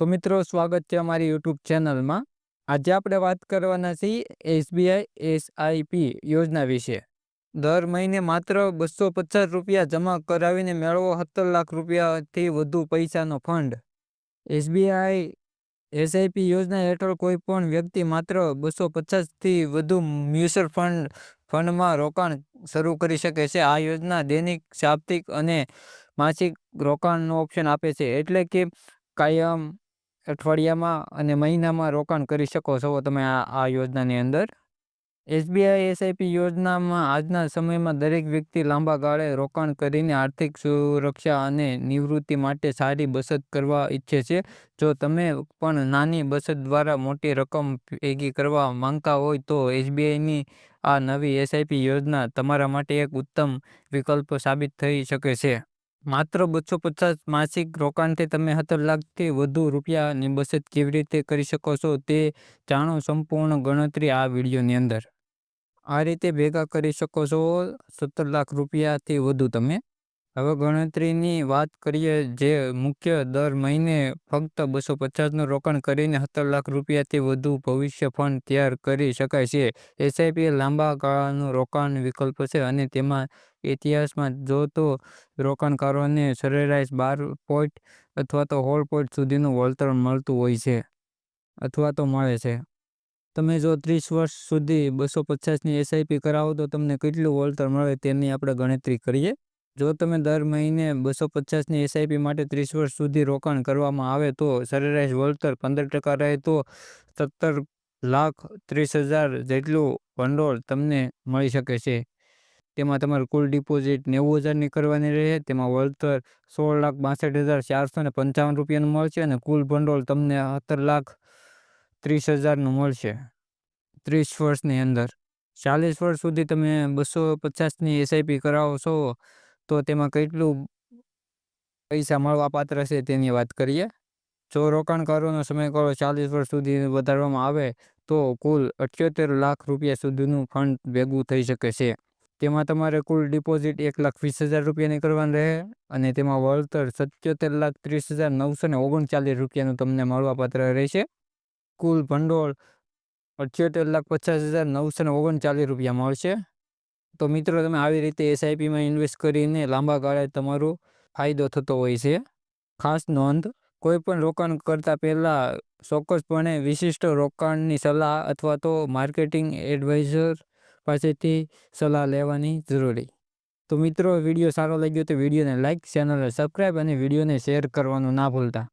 તો મિત્રો, સ્વાગત છે અમારી યુટ્યુબ ચેનલમાં. આજે આપણે વાત કરવાના છીએ એસબીઆઈ એસઆઈપી યોજના વિશે. દર મહિને માત્ર બસો પચાસ રૂપિયા જમા કરાવીને મેળવો સત્તર લાખ રૂપિયાથી વધુ પૈસાનો ફંડ. એસબીઆઈ એસઆઈપી યોજના હેઠળ કોઈ પણ વ્યક્તિ માત્ર બસો પચાસથી વધુ મ્યુચ્યુઅલ ફંડ, ફંડમાં રોકાણ શરૂ કરી શકે છે. આ યોજના દૈનિક, સાપ્તાહિક અને માસિક રોકાણનો ઓપ્શન આપે છે. એટલે કે કાયમ અઠવાડિયામાં અને મહિનામાં રોકાણ કરી શકો છો. તમે આ આ યોજનાની અંદર એસબીઆઈ, એસઆઈપી યોજનામાં આજના સમયમાં દરેક વ્યક્તિ લાંબા ગાળે રોકાણ કરીને આર્થિક સુરક્ષા અને નિવૃત્તિ માટે સારી બચત કરવા ઈચ્છે છે. જો તમે પણ નાની બચત દ્વારા મોટી રકમ ભેગી કરવા માંગતા હોય તો એસબીઆઈની આ નવી એસઆઈપી યોજના તમારા માટે એક ઉત્તમ વિકલ્પ સાબિત થઈ શકે છે. માત્ર બસો પચાસ માસિક રોકાણથી તમે સત્તર લાખથી વધુ રૂપિયાની બચત કેવી રીતે કરી શકો છો તે જાણો સંપૂર્ણ ગણતરી આ વિડીયોની અંદર. આ રીતે ભેગા કરી શકો છો સત્તર લાખ રૂપિયાથી વધુ તમે. હવે ગણતરીની વાત કરીએ જે મુખ્ય દર મહિને ફક્ત બસો પચાસનું રોકાણ કરીને સત્તર લાખ રૂપિયાથી વધુ ભવિષ્ય ફંડ તૈયાર કરી શકાય છે. એસઆઈપી લાંબા ગાળાનું રોકાણ વિકલ્પ છે અને તેમાં ઇતિહાસમાં જો તો રોકાણકારોને સરેરાશ બાર પોઈન્ટ અથવા તો સોળ પોઈન્ટ સુધીનું વળતર મળતું હોય છે અથવા તો મળે છે. તમે જો ત્રીસ વર્ષ સુધી બસો પચાસની એસઆઈપી કરાવો તો તમને કેટલું વળતર મળે તેની આપણે ગણતરી કરીએ. જો તમે દર મહિને બસો પચાસની એસઆઈપી માટે ત્રીસ વર્ષ સુધી રોકાણ કરવામાં આવે તો સરેરાશ વળતર પંદર ટકા રહે તો સત્તર લાખ ત્રીસ હજાર જેટલું ભંડોળ તમને મળી શકે છે. તેમાં તમારે કુલ ડિપોઝિટ નેવું હજારની કરવાની રહે, તેમાં વળતર સોળ લાખ બાસઠ હજાર ચારસો ને પંચાવન રૂપિયાનું મળશે અને કુલ ભંડોળ તમને સત્તર લાખ ત્રીસ હજારનું મળશે. ત્રીસ વર્ષની અંદર ચાલીસ વર્ષ સુધી તમે બસો પચાસની એસઆઈપી કરાવો છો તો તેમાં કેટલું પૈસા મળવા પાત્ર છે તેની વાત કરીએ? જો રોકાણકારોનો સમયગાળો ચાલીસ વર્ષ સુધી વધારવામાં આવે, તો કુલ અઠ્યોતેર લાખ રૂપિયા સુધીનું ફંડ ભેગું થઈ શકે છે. તેમાં તમારે કુલ ડિપોઝિટ એક લાખ વીસ હજાર રૂપિયાની કરવાની રહે અને તેમાં વળતર સત્યોતેર લાખ ત્રીસ હજાર નવસો ને ઓગણચાલીસ રૂપિયાનું તમને મળવાપાત્ર રહેશે. કુલ ભંડોળ અઠ્યોતેર લાખ પચાસ હજાર નવસો ને ઓગણચાલીસ રૂપિયા મળશે. તો મિત્રો, તમે આવી રીતે એસઆઈપીમાં ઇન્વેસ્ટ કરીને લાંબા ગાળે તમારો ફાયદો થતો હોય છે. ખાસ નોંધ, કોઈપણ રોકાણ કરતાં પહેલાં ચોક્કસપણે વિશિષ્ટ રોકાણની સલાહ અથવા તો માર્કેટિંગ એડવાઇઝર પાસેથી સલાહ લેવાની જરૂરી. તો મિત્રો, વીડિયો સારો લાગ્યો તો વિડીયોને લાઇક ચેનલને સબસ્ક્રાઈબ અને વિડીયોને શેર કરવાનું ના ભૂલતા.